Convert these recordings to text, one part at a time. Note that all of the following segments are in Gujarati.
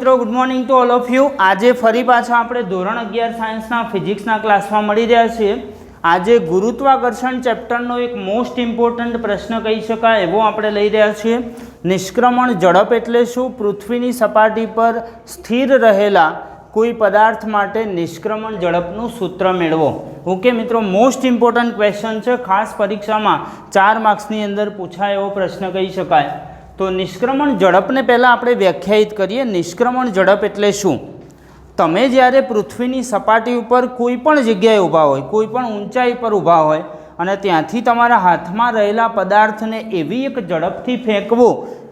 મિત્રો good morning to all of you આજે ફરી પાછા આપણે ધોરણ અગિયાર સાયન્સના ફિઝિક્સના ક્લાસમાં મળી રહ્યા છીએ. આજે ગુરુત્વાકર્ષણ ચેપ્ટરનો એક મોસ્ટ ઇમ્પોર્ટન્ટ પ્રશ્ન કહી શકાય એવો આપણે લઈ રહ્યા છીએ. નિષ્ક્રમણ ઝડપ એટલે શું? પૃથ્વીની સપાટી પર સ્થિર રહેલા કોઈ પદાર્થ માટે નિષ્ક્રમણ ઝડપનું સૂત્ર મેળવો. ઓકે મિત્રો મોસ્ટ ઇમ્પોર્ટન્ટ ક્વેશ્ચન છે. ખાસ પરીક્ષામાં ચાર માર્ક્સની અંદર પૂછાય એવો પ્રશ્ન કહી શકાય. તો નિષ્ક્રમણ ઝડપને પહેલાં આપણે વ્યાખ્યાયિત કરીએ. નિષ્ક્રમણ ઝડપ એટલે શું? તમે જ્યારે પૃથ્વીની સપાટી ઉપર કોઈ પણ જગ્યાએ ઊભા હોય, કોઈ પણ ઊંચાઈ પર ઊભા હોય અને ત્યાંથી તમારા હાથમાં રહેલા પદાર્થને એવી એક ઝડપથી ફેંકવો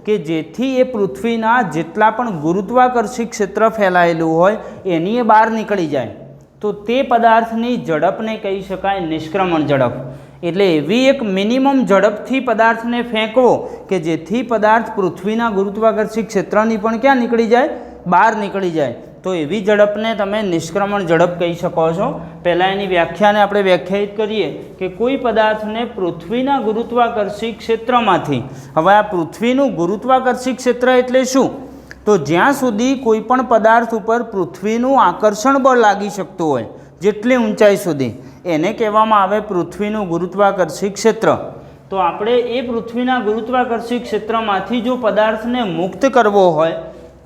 કે જેથી એ પૃથ્વીના જેટલા પણ ગુરુત્વાકર્ષી ક્ષેત્ર ફેલાયેલું હોય, એની એ બહાર નીકળી જાય. તો તે પદાર્થની ઝડપને કહી શકાય નિષ્ક્રમણ ઝડપ. એટલે એવી એક મિનિમમ ઝડપથી પદાર્થને ફેંકવો કે જેથી પદાર્થ પૃથ્વીના ગુરુત્વાકર્ષી ક્ષેત્રની પણ ક્યાં નીકળી જાય? બહાર નીકળી જાય. તો એવી ઝડપને તમે નિષ્ક્રમણ ઝડપ કહી શકો છો. પહેલાં એની વ્યાખ્યાને આપણે વ્યાખ્યાયિત કરીએ કે કોઈ પદાર્થને પૃથ્વીના ગુરુત્વાકર્ષી ક્ષેત્રમાંથી, હવે આ પૃથ્વીનું ગુરુત્વાકર્ષી ક્ષેત્ર એટલે શું? તો જ્યાં સુધી કોઈ પણ પદાર્થ ઉપર પૃથ્વીનું આકર્ષણ બળ લાગી શકતું હોય, જેટલી ઊંચાઈ સુધી એને કહેવામાં આવે પૃથ્વીનું ગુરુત્વાકર્ષી ક્ષેત્ર. તો આપણે એ પૃથ્વીના ગુરુત્વાકર્ષી ક્ષેત્રમાંથી જો પદાર્થને મુક્ત કરવો હોય,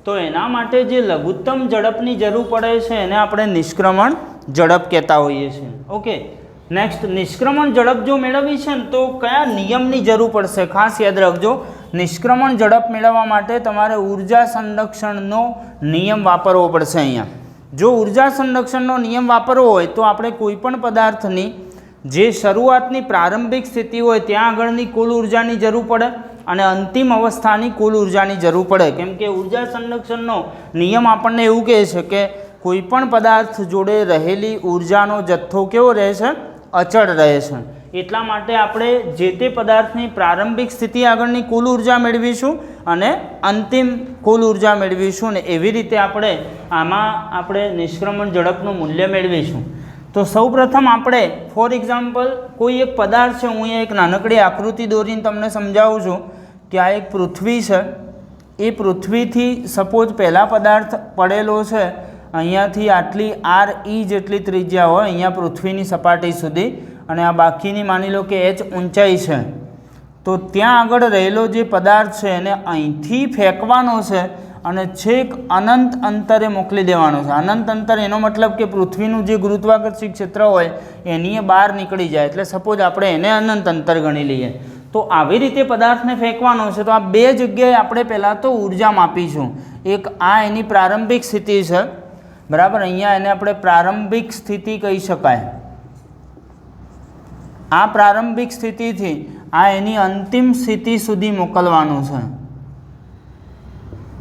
તો એના માટે જે લઘુત્તમ ઝડપની જરૂર પડે છે એને આપણે નિષ્ક્રમણ ઝડપ કહેતા હોઈએ છીએ. ઓકે નેક્સ્ટ નિષ્ક્રમણ ઝડપ જો મેળવવી છે ને તો કયા નિયમની જરૂર પડશે? ખાસ યાદ રાખજો, નિષ્ક્રમણ ઝડપ મેળવવા માટે તમારે ઊર્જા સંરક્ષણનો નિયમ વાપરવો પડશે અહીંયા. જો ઊર્જા સંરક્ષણનો નિયમ વાપરવો હોય તો આપણે કોઈપણ પદાર્થની જે શરૂઆતની પ્રારંભિક સ્થિતિ હોય ત્યાં આગળની કુલ ઉર્જાની જરૂર પડે અને અંતિમ અવસ્થાની કુલ ઉર્જાની જરૂર પડે. કેમ કે ઊર્જા સંરક્ષણનો નિયમ આપણને એવું કહે છે કે કોઈપણ પદાર્થ જોડે રહેલી ઉર્જાનો જથ્થો કેવો રહે છે? અચળ રહે છે. એટલા માટે આપણે જે તે પદાર્થની પ્રારંભિક સ્થિતિ આગળની કુલ ઊર્જા મેળવીશું અને અંતિમ કુલ ઊર્જા મેળવીશું ને એવી રીતે આપણે આમાં આપણે નિષ્ક્રમણ ઝડપનું મૂલ્ય મેળવીશું. તો સૌપ્રથમ આપણે ફોર એક્ઝામ્પલ કોઈ એક પદાર્થ છે, હું એક નાનકડી આકૃતિ દોરીને તમને સમજાવું છું કે આ એક પૃથ્વી છે. એ પૃથ્વીથી સપોઝ પહેલા પદાર્થ પડેલો છે, અહીંયાથી આટલી આર ઈ જેટલી ત્રિજ્યા હોય, અહીંયા પૃથ્વીની સપાટી સુધી અને આ બાકીની માની લો કે એચ ઊંચાઈ છે, તો ત્યાં આગળ રહેલો જે પદાર્થ છે એને અહીંથી ફેંકવાનો છે અને છેક અનંત અંતરે મોકલી દેવાનો છે. અનંત અંતર એનો મતલબ કે પૃથ્વીનું જે ગુરુત્વાકર્ષી ક્ષેત્ર હોય એની બહાર નીકળી જાય. એટલે સપોઝ આપણે એને અનંત અંતર ગણી લઈએ. તો આવી રીતે પદાર્થને ફેંકવાનો છે. તો આ બે જગ્યાએ આપણે પહેલાં તો ઊર્જા માપીશું. એક આ એની પ્રારંભિક સ્થિતિ છે. બરાબર? અહીંયા એને આપણે પ્રારંભિક સ્થિતિ કહી શકાય. આ પ્રારંભિક સ્થિતિથી આ એની અંતિમ સ્થિતિ સુધી મોકલવાનું છે.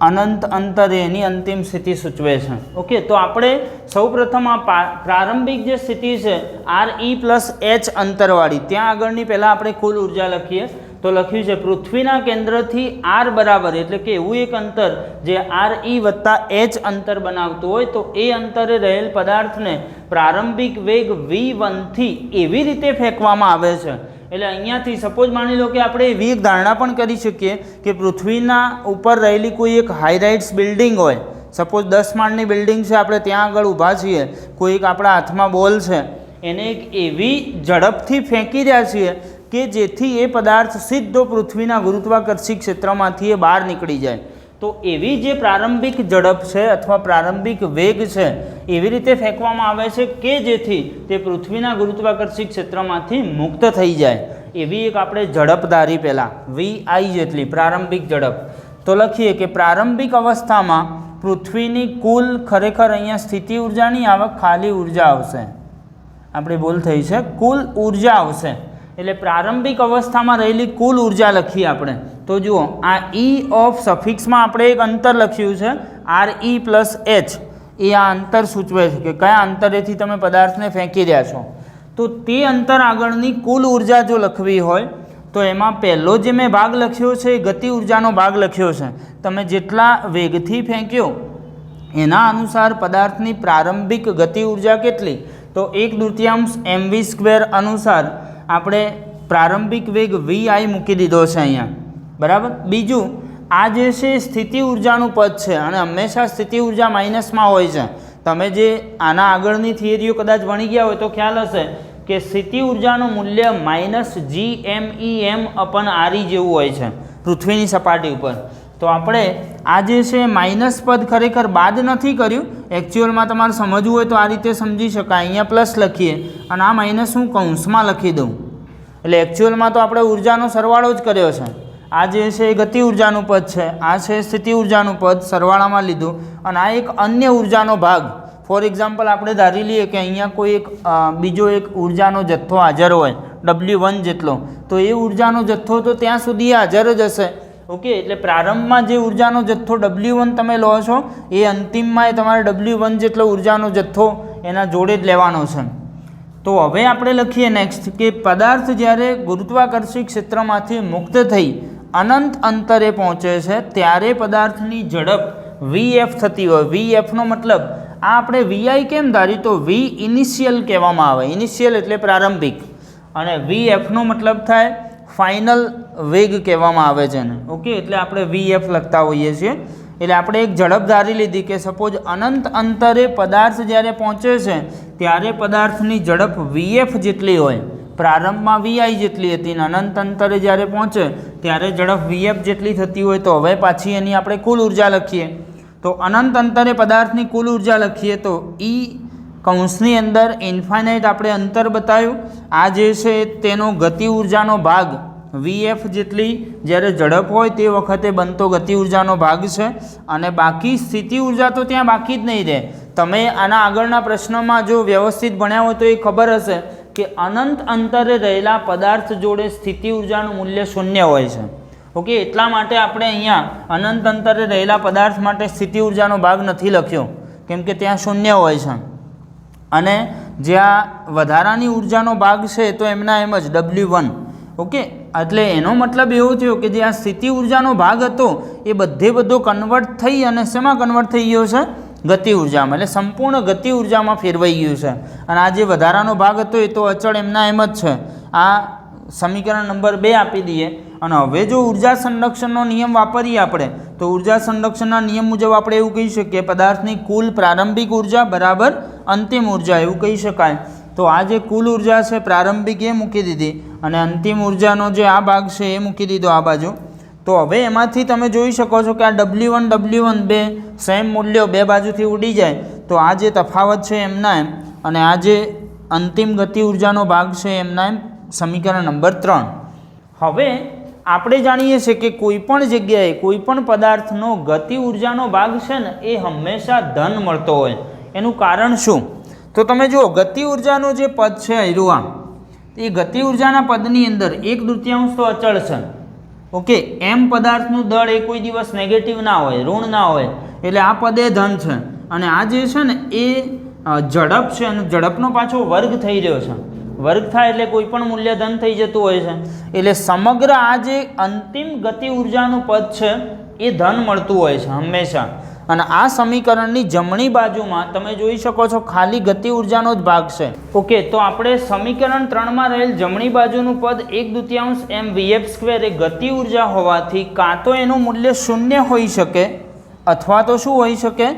અનંત અંતરે એની અંતિમ સ્થિતિ સૂચવે છે. ઓકે, તો આપણે સૌપ્રથમ આ પ્રારંભિક જે સ્થિતિ છે આર ઈ પ્લસ એચ અંતરવાળી, ત્યાં આગળની પહેલાં આપણે કુલ ઊર્જા લખીએ. તો લખ્યું છે, પૃથ્વીના કેન્દ્રથી આર બરાબર, એટલે કે એવું એક અંતર જે આર ઈ વત્તા એચ અંતર બનાવતું હોય, તો એ અંતરે રહેલ પદાર્થને પ્રારંભિક વેગ વી વનથી એવી રીતે ફેંકવામાં આવે છે. એટલે અહીંયાથી સપોઝ માની લો કે આપણે એવી એક ધારણા પણ કરી શકીએ કે પૃથ્વીના ઉપર રહેલી કોઈ એક હાઈરાઇટ્સ બિલ્ડિંગ હોય સપોઝ દસ માળની બિલ્ડિંગ છે, આપણે ત્યાં આગળ ઊભા છીએ, કોઈ એક આપણા હાથમાં બોલ છે, એને એક એવી ઝડપથી ફેંકી રહ્યા છીએ કે જેથી એ પદાર્થ સીધો પૃથ્વીના ગુરુત્વાકર્ષી ક્ષેત્રમાંથી એ બહાર નીકળી જાય. તો એવી જે પ્રારંભિક ઝડપ છે અથવા પ્રારંભિક વેગ છે, એવી રીતે ફેંકવામાં આવે છે કે જેથી તે પૃથ્વીના ગુરુત્વાકર્ષી ક્ષેત્રમાંથી મુક્ત થઈ જાય. એવી એક આપણે ઝડપ ધારી પહેલાં વી આઈ જેટલી પ્રારંભિક ઝડપ. તો લખીએ કે પ્રારંભિક અવસ્થામાં પૃથ્વીની કુલ ખરેખર અહીંયા સ્થિતિ ઉર્જાની આવક ખાલી ઊર્જા આવશે. આપણે ભૂલ થઈ છે. કુલ ઊર્જા આવશે. એટલે પ્રારંભિક અવસ્થામાં રહેલી કુલ ઊર્જા લખીએ આપણે. તો જુઓ, આ ઈ ઓફ સફિક્સમાં આપણે એક અંતર લખ્યું છે આર ઈ પ્લસ એચ એ આ અંતર સૂચવે છે કે કયા અંતરેથી તમે પદાર્થને ફેંકી રહ્યા છો. તો તે અંતર આગળની કુલ ઊર્જા જો લખવી હોય, તો એમાં પહેલો જે મેં ભાગ લખ્યો છે, એ ગતિ ઉર્જાનો ભાગ લખ્યો છે. તમે જેટલા વેગથી ફેંક્યો, એના અનુસાર પદાર્થની પ્રારંભિક ગતિ ઊર્જા કેટલી? તો એક તૃતીયાંશ એમ વી સ્ક્વેર અનુસાર આપણે પ્રારંભિક વેગ વી આઈ મૂકી દીધો છે અહીંયા. બરાબર? બીજું, આ જે છે સ્થિતિ ઉર્જાનું પદ છે અને હંમેશા સ્થિતિ ઊર્જા માઇનસમાં હોય છે. તમે જે આના આગળની થિયરીઓ કદાચ ભણી ગયા હોય તો ખ્યાલ હશે કે સ્થિતિ ઉર્જાનું મૂલ્ય minus G M E M upon આરી જેવું હોય છે, પૃથ્વીની સપાટી ઉપર. તો આપણે આ જે છે માઇનસ પદ ખરેખર બાદ નથી કર્યું. એકચ્યુઅલમાં તમારે સમજવું હોય તો આ રીતે સમજી શકાય. અહીંયા પ્લસ લખીએ. અને આ માઇનસ હું કૌંસમાં લખી દઉં. એટલે એકચ્યુઅલમાં તો આપણે ઉર્જાનો સરવાળો જ કર્યો છે. આ જે છે એ ગતિ ઉર્જાનું પદ છે. આ છે સ્થિતિ ઉર્જાનું પદ. સરવાળામાં લીધું. અને આ એક અન્ય ઉર્જાનો ભાગ. ફોર એક્ઝામ્પલ આપણે ધારી લઈએ કે અહીંયા કોઈ એક બીજો એક ઉર્જાનો જથ્થો હાજર હોય. ડબલ્યુ વન જેટલો. તો એ ઉર્જાનો જથ્થો તો ત્યાં સુધી હાજર જ હશે. ઓકે, એટલે પ્રારંભમાં જે ઉર્જાનો જથ્થો ડબલ્યુ વન તમે લો છો, એ અંતિમમાં એ તમારે ડબલ્યુ વન જેટલો ઉર્જાનો જથ્થો એના જોડે જ લેવાનો છે. તો હવે આપણે લખીએ નેક્સ્ટ કે પદાર્થ જ્યારે ગુરુત્વાકર્ષી ક્ષેત્રમાંથી મુક્ત થઈ અનંત અંતરે પહોંચે છે, ત્યારે પદાર્થની ઝડપ વી એફ થતી હોય. વી એફનો મતલબ, આ આપણે વીઆઈ કેમ ધારી? તો વી ઇનિશિયલ કહેવામાં આવે. ઇનિશિયલ એટલે પ્રારંભિક. અને વી એફનો મતલબ થાય ફાઇનલ વેગ કહેવામાં આવે છે એને. ઓકે એટલે આપણે વી એફ લખતા હોઈએ છીએ. એટલે આપણે એક ઝડપ ધારી લીધી કે સપોઝ અનંત અંતરે પદાર્થ જ્યારે પહોંચે છે, ત્યારે પદાર્થની ઝડપ વીએફ જેટલી હોય, પ્રારંભમાં વીઆઈ જેટલી હતી ને અનંત અંતરે જ્યારે પહોંચે, ત્યારે ઝડપ વીએફ જેટલી થતી હોય તો હવે પાછી એની આપણે કુલ ઊર્જા લખીએ. તો અનંત અંતરે પદાર્થની કુલ ઊર્જા લખીએ તો ઈ કૌંસની અંદર ઇન્ફાઇનાઇટ આપણે અંતર બતાવ્યું. આ જે છે તેનો ગતિ ઉર્જાનો ભાગ. વીએફ જેટલી જ્યારે ઝડપ હોય તે વખતે બનતો ગતિ ઉર્જાનો ભાગ છે. અને બાકી સ્થિતિ ઊર્જા તો ત્યાં બાકી જ નહીં રહે. તમે આના આગળના પ્રશ્નમાં જો વ્યવસ્થિત ભણ્યા હોય તો એ ખબર હશે કે અનંત અંતરે રહેલા પદાર્થ જોડે સ્થિતિ ઉર્જાનું મૂલ્ય શૂન્ય હોય છે. ઓકે એટલા માટે આપણે અહીંયા અનંત અંતરે રહેલા પદાર્થ માટે સ્થિતિ ઉર્જાનો ભાગ નથી લખ્યો. કેમ કે ત્યાં શૂન્ય હોય છે. અને જે આ વધારાની ઉર્જાનો ભાગ છે તો એમના એમ જ ડબલ્યુ વન ઓકે? એટલે એનો મતલબ એવો થયો કે જે આ સ્થિતિ ઉર્જાનો ભાગ હતો, એ બધે બધો કન્વર્ટ થઈ અને શેમાં કન્વર્ટ થઈ ગયો છે? ગતિ ઉર્જામાં. એટલે સંપૂર્ણ ગતિ ઉર્જામાં ફેરવાઈ ગયું છે. અને આ જે વધારાનો ભાગ હતો એ તો અચળ એમના એમ જ છે. આ સમીકરણ નંબર બે આપી દઈએ. અને હવે જો ઊર્જા સંરક્ષણનો નિયમ વાપરીએ આપણે, તો ઊર્જા સંરક્ષણના નિયમ મુજબ આપણે એવું કહી શકીએ, પદાર્થની કુલ પ્રારંભિક ઊર્જા બરાબર અંતિમ ઊર્જા, એવું કહી શકાય. તો આ જે કુલ ઊર્જા છે, પ્રારંભિક એ મૂકી દીધી અને અંતિમ ઉર્જાનો જે આ ભાગ છે, એ મૂકી દીધો આ બાજુ. તો હવે એમાંથી તમે જોઈ શકો છો કે આ ડબલ્યુ વન ડબલ્યુ વન બે સેમ મૂલ્યો બે બાજુથી ઉડી જાય. તો આ જે તફાવત છે એમના એમ, અને આ જે અંતિમ ગતિ ઉર્જાનો ભાગ છે એમના એમ, સમીકરણ નંબર ત્રણ. હવે આપણે જાણીએ છીએ કે કોઈ પણ જગ્યાએ કોઈ પણ પદાર્થનો ગતિ ઉર્જાનો ભાગ છે ને, એ હંમેશા ધન મળતો હોય. એનું કારણ શું? તો તમે જુઓ, ગતિ ઉર્જાનો જે પદ છે આયરુઆ એ ગતિ ઉર્જાના પદની અંદર એક તૃતીયાંશ તો અચળ છે. ઓકે, એમ પદાર્થનું દળ એ કોઈ દિવસ નેગેટિવ ના હોય, ઋણ ના હોય, એટલે આ પદે ધન છે. અને આ જે છે ને, એ ઝડપ છે અને ઝડપનો પાછો વર્ગ થઈ રહ્યો છે. વર્ગ થાય એટલે કોઈ પણ મૂલ્ય ધન થઈ જતું હોય છે. એટલે સમગ્ર આ જે અંતિમ ગતિ ઉર્જાનું પદ છે, એ ધન મળતું હોય છે હંમેશા. અને આ સમીકરણની જમણી બાજુમાં તમે જોઈ શકો છો ખાલી ગતિ ઉર્જાનો જ ભાગ છે. ઓકે, તો આપણે સમીકરણ ત્રણમાં રહેલ જમણી બાજુનું પદ એક દૃત્યાંશ એમ વીએફ સ્ક્વેર એ ગતિ ઊર્જા હોવાથી કાં તો એનું મૂલ્ય શૂન્ય હોઈ શકે, અથવા તો શું હોઈ શકે?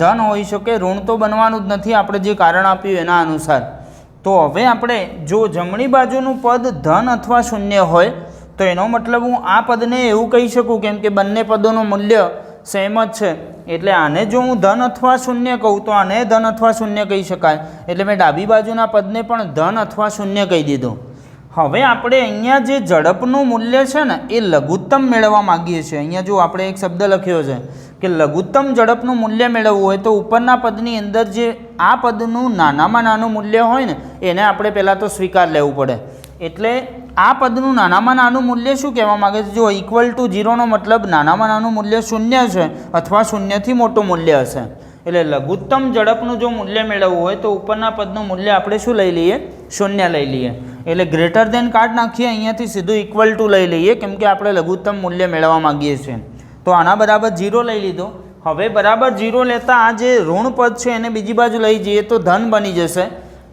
ધન હોઈ શકે. ઋણ તો બનવાનું જ નથી, આપણે જે કારણ આપ્યું એના અનુસાર. તો હવે આપણે જો જમણી બાજુનું પદ ધન અથવા શૂન્ય હોય, તો એનો મતલબ હું આ પદને એવું કહી શકું કેમ કે બંને પદોનું મૂલ્ય સેમ જ છે. એટલે આને જો હું ધન અથવા શૂન્ય કહું, તો આને ધન અથવા શૂન્ય કહી શકાય. એટલે મેં ડાબી બાજુના પદને પણ ધન અથવા શૂન્ય કહી દીધું. હવે આપણે અહીંયા જે ઝડપનું મૂલ્ય છે ને, એ લઘુત્તમ મેળવવા માગીએ છીએ. અહીંયા જો આપણે એક શબ્દ લખ્યો છે કે લઘુત્તમ ઝડપનું મૂલ્ય મેળવવું હોય તો ઉપરના પદની અંદર જે આ પદનું નાનામાં નાનું મૂલ્ય હોય ને, એને આપણે પહેલાં તો સ્વીકાર લેવું પડે. એટલે આ પદનું નાનામાં નાનું મૂલ્ય શું કહેવા માગે છે? જો ઇક્વલ ટુ ઝીરોનો મતલબ નાનામાં નાનું મૂલ્ય શૂન્ય છે અથવા શૂન્યથી મોટું મૂલ્ય હશે. એટલે લઘુત્તમ ઝડપનું જો મૂલ્ય મેળવવું હોય તો ઉપરના પદનું મૂલ્ય આપણે શું લઈ લઈએ? શૂન્ય લઈ લઈએ. એટલે ગ્રેટર દેન કાર્ડ નાખીએ, અહીંયાથી સીધું ઇક્વલ ટુ લઈ લઈએ, કેમ કે આપણે લઘુત્તમ મૂલ્ય મેળવવા માગીએ છીએ. તો આના બરાબર જીરો લઈ લીધો. હવે બરાબર જીરો લેતા આ જે ઋણ પદ છે એને બીજી બાજુ લઈ જઈએ તો ધન બની જશે.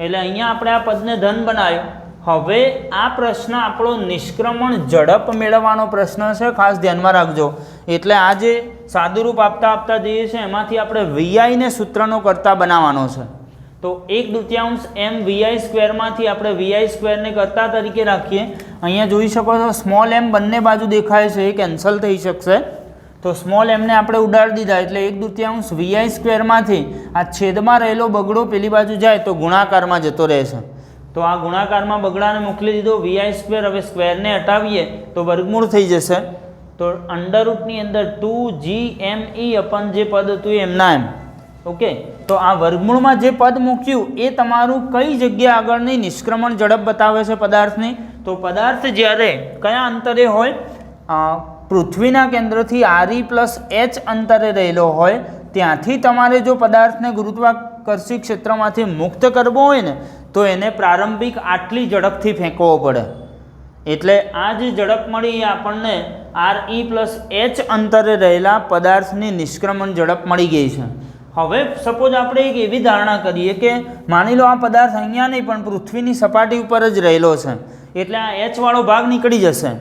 એટલે અહીંયા આપણે આ પદને ધન બનાવ્યો. હવે આ પ્રશ્ન આપણો નિષ્ક્રમણ ઝડપ મેળવવાનો પ્રશ્ન છે, ખાસ ધ્યાનમાં રાખજો. એટલે આ જે સાદુરૂપ આપતા આપતા જઈએ છે, એમાંથી આપણે વીઆઈને સૂત્રનો કરતા બનાવવાનો છે. તો એક દૃત્યાંશ એમ વીઆઈ સ્ક્વેરમાંથી આપણે વીઆઈ સ્ક્વેરને કરતા તરીકે રાખીએ. અહીંયા જોઈ શકો છો સ્મોલ એમ બંને બાજુ દેખાય છે, એ કેન્સલ થઈ શકશે. તો સ્મોલ એમને આપણે ઉડાડી દીધા એટલે એક દૃત્યાંશ વીઆઈ સ્ક્વેરમાંથી આ છેદમાં રહેલો બગડો પેલી બાજુ જાય તો ગુણાકારમાં જતો રહેશે. તો આ ગુણાકારમાં બગડાને મોકલી દીધો વીઆઈ સ્ક્વેર હવે સ્ક્વેરને હટાવીએ તો વર્ગમૂળ થઈ જશે. તો અંડરરૂટની અંદર ટુ જી એમ ઈ અપન જે પદ હતું એમના એમ. ઓકે? તો આ વર્ગમૂળમાં જે પદ મૂક્યું એ તમારું કઈ જગ્યા આગળની નિષ્ક્રમણ ઝડપ બતાવે છે પદાર્થની? તો પદાર્થ જ્યારે કયા અંતરે હોય? પૃથ્વીના કેન્દ્રથી આરઈ પ્લસ એચ અંતરે રહેલો હોય, ત્યાંથી તમારે જો પદાર્થને ગુરુત્વાકર્ષી ક્ષેત્રમાંથી મુક્ત કરવો હોય ને, તો એને પ્રારંભિક આટલી ઝડપથી ફેંકવો પડે. એટલે આ જે ઝડપ મળી એ આપણને આર ઈ પ્લસ એચ અંતરે રહેલા પદાર્થની નિષ્ક્રમણ ઝડપ મળી ગઈ છે. હવે સપોઝ આપણે એક એવી ધારણા કરીએ કે, માની લો આ પદાર્થ અહીંયા નહીં, પણ પૃથ્વીની સપાટી ઉપર જ રહેલો છે. એટલે આ એચવાળો ભાગ નીકળી જશે.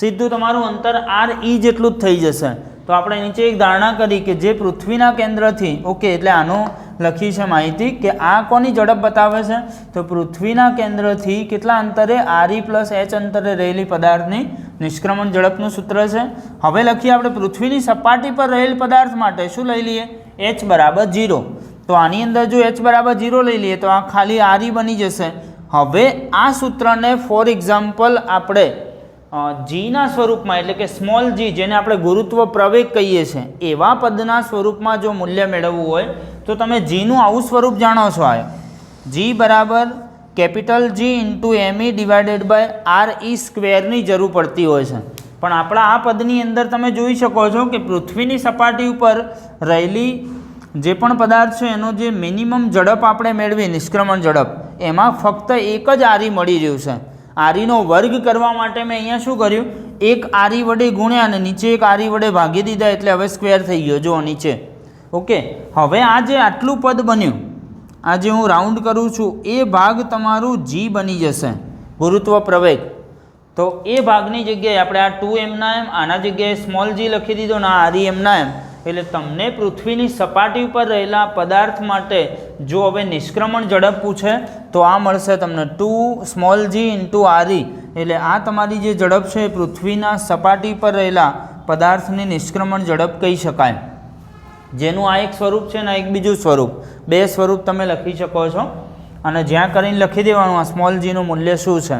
સીધું તમારું અંતર આર ઈ જેટલું જ થઈ જશે. તો આપણે નીચે એક ધારણા કરી કે જે પૃથ્વીના કેન્દ્રથી, ઓકે, એટલે આનું લખી છે માહિતી કે આ કોની ઝડપ બતાવે છે? તો પૃથ્વીના કેન્દ્રથી કેટલા અંતરે આરઈ પ્લસ એચ અંતરે રહેલી પદાર્થની નિષ્ક્રમણ ઝડપનું સૂત્ર છે? હવે લખીએ આપણે પૃથ્વીની સપાટી પર રહેલ પદાર્થ માટે શું લઈ લઈએ? એચ બરાબર જીરો તો આની અંદર જો એચ બરાબર જીરો લઈ લઈએ તો આ ખાલી આરઈ બની જશે. હવે આ સૂત્રને ફોર એક્ઝામ્પલ આપણે જીના સ્વરૂપમાં, એટલે કે સ્મોલ જી, જેને આપણે ગુરુત્વ પ્રવેગ કહીએ છીએ, એવા પદના સ્વરૂપમાં જો મૂલ્ય મેળવવું હોય, તો તમે જીનું આવું સ્વરૂપ જાણો છો આ. જી બરાબર capital G into ME divided by R E સ્ક્વેરની જરૂર પડતી હોય છે. પણ આપણા આ પદની અંદર તમે જોઈ શકો છો કે પૃથ્વીની સપાટી ઉપર રહેલી જે પણ પદાર્થ છે, એનો જે મિનિમમ ઝડપ આપણે મેળવી નિષ્ક્રમણ ઝડપ, એમાં ફક્ત એક જ આરી મળી રહ્યું છે. આરીનો વર્ગ કરવા માટે મેં અહીંયા શું કર્યું? એક આરી વડે ગુણ્યા અને નીચે એક આરી વડે ભાગી દીધા એટલે હવે સ્ક્વેર થઈ ગયો. જો નીચે. ઓકે? હવે આ જે આટલું પદ બન્યું, આ જે હું રાઉન્ડ કરું છું, એ ભાગ તમારું જી બની જશે. ગુરુત્વ પ્રવેગ. તો એ ભાગની જગ્યાએ આપણે આ ટુ એમના એમ આના જગ્યાએ સ્મોલ જી લખી દીધો ને આ આરી એમના એમ એટલે તમને પૃથ્વીની સપાટી ઉપર રહેલા પદાર્થ માટે જો હવે નિષ્ક્રમણ ઝડપ પૂછે તો આ મળશે તમને ટુ સ્મોલ જી ઇન્ટુ આરી એટલે આ તમારી જે ઝડપ છે, એ પૃથ્વીના સપાટી પર રહેલા પદાર્થની નિષ્ક્રમણ ઝડપ કહી શકાય. જેનું આ એક સ્વરૂપ છે ને એક બીજું સ્વરૂપ. બે સ્વરૂપ તમે લખી શકો છો. અને જ્યાં કરીને લખી દેવાનું, આ સ્મોલ જીનું મૂલ્ય શું છે?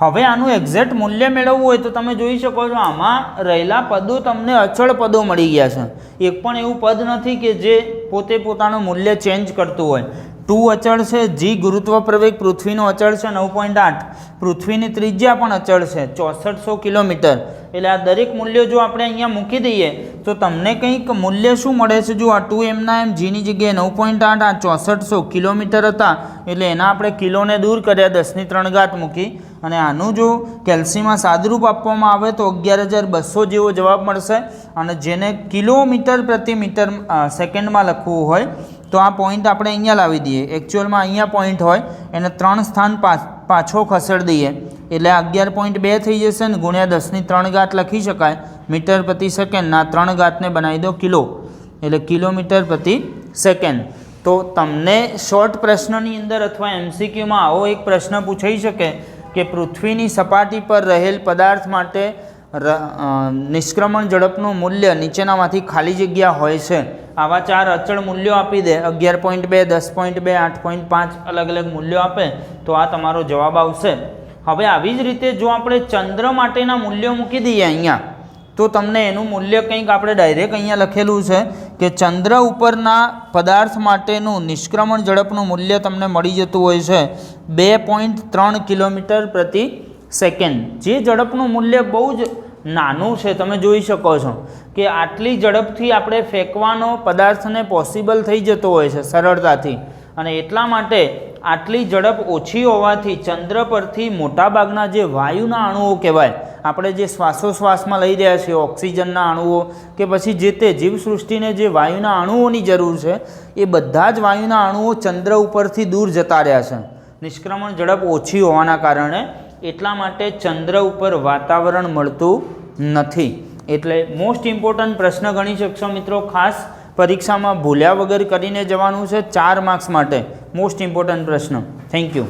હવે આનું એક્ઝેક્ટ મૂલ્ય મેળવવું હોય તો તમે જોઈ શકો છો, આમાં રહેલા પદો તમને અચળ પદો મળી ગયા છે. એક પણ એવું પદ નથી કે જે પોતે પોતાનું મૂલ્ય ચેન્જ કરતું હોય. ટુ અચળ છે જી ગુરુત્વ પ્રવેગ પૃથ્વીનો અચળ છે, નવ પોઈન્ટ આઠ. પૃથ્વીની ત્રિજ્યા પણ અચળ છે, ચોસઠસો કિલોમીટર. એટલે આ દરેક મૂલ્યો જો આપણે અહીંયા મૂકી દઈએ, તો તમને કંઈક મૂલ્ય શું મળે છે? જો આ ટુ એમના એમ જીની જગ્યાએ નવ પોઈન્ટ આઠ, આ ચોસઠસો કિલોમીટર હતા. એટલે એના આપણે કિલોને દૂર કર્યા દસની ત્રણ ઘાત મૂકી. અને આનું જો કેલ્સીમાં સાદરૂપ આપવામાં આવે, તો અગિયાર હજાર બસો જેવો જવાબ મળશે. અને જેને કિલોમીટર પ્રતિ મીટર સેકન્ડમાં લખવું હોય તો આ પોઈન્ટ આપણે અહીંયા લાવી દઈએ. એકચ્યુઅલમાં અહીંયા પોઈન્ટ હોય, એને ત્રણ સ્થાન પાછો ખસેડી દઈએ. એટલે અગિયાર પોઈન્ટ બે થઈ જશે ને ગુણ્યા દસની ત્રણ ઘાત લખી શકાય. મીટર પ્રતિ સેકન્ડના ત્રણ ઘાતને બનાવી દો કિલો. એટલે કિલોમીટર પ્રતિ સેકન્ડ તો તમને શોર્ટ પ્રશ્નની અંદર અથવા એમસીક્યુમાં આવો એક પ્રશ્ન પૂછાઈ શકે કે પૃથ્વીની સપાટી પર રહેલ પદાર્થ માટે નિષ્ક્રમણ ઝડપનું મૂલ્ય નીચેનામાંથી ખાલી જગ્યા હોય છે. આવા ચાર અચળ મૂલ્યો આપી દે. અગિયાર પોઈન્ટ બે, દસ પોઈન્ટ બે, આઠ પોઈન્ટ પાંચ અલગ અલગ મૂલ્યો આપે તો આ તમારો જવાબ આવશે. હવે આવી જ રીતે જો આપણે ચંદ્ર માટેના મૂલ્યો મૂકી દઈએ અહીંયા, તો તમને એનું મૂલ્ય કંઈક આપણે ડાયરેક્ટ અહીંયા લખેલું છે કે ચંદ્ર ઉપરના પદાર્થ માટેનું નિષ્ક્રમણ ઝડપનું મૂલ્ય તમને મળી જતું હોય છે બે પોઈન્ટ ત્રણ કિલોમીટર પ્રતિ સેકન્ડ. જે ઝડપનું મૂલ્ય બહુ જ નાનું છે, તમે જોઈ શકો છો કે આટલી ઝડપથી આપણે ફેંકવાનો પદાર્થને પોસિબલ થઈ જતો હોય છે, સરળતાથી. અને એટલા માટે આટલી ઝડપ ઓછી હોવાથી ચંદ્ર પરથી મોટાભાગના જે વાયુના અણુઓ કહેવાય, આપણે જે શ્વાસોશ્વાસમાં લઈ રહ્યા છીએ, ઓક્સિજનના અણુઓ, કે પછી જે તે જીવસૃષ્ટિને જે વાયુના અણુઓની જરૂર છે, એ બધા જ વાયુના અણુઓ ચંદ્ર ઉપરથી દૂર જતા રહ્યા છે. નિષ્ક્રમણ ઝડપ ઓછી હોવાના કારણે એટલા માટે ચંદ્ર ઉપર વાતાવરણ મળતું નથી. એટલે મોસ્ટ ઇમ્પોર્ટન્ટ પ્રશ્ન ગણી શકશો મિત્રો, ખાસ પરીક્ષામાં ભૂલ્યા વગર કરીને જવાનું છે ચાર માર્ક્સ માટે. મોસ્ટ ઇમ્પોર્ટન્ટ પ્રશ્ન. Thank you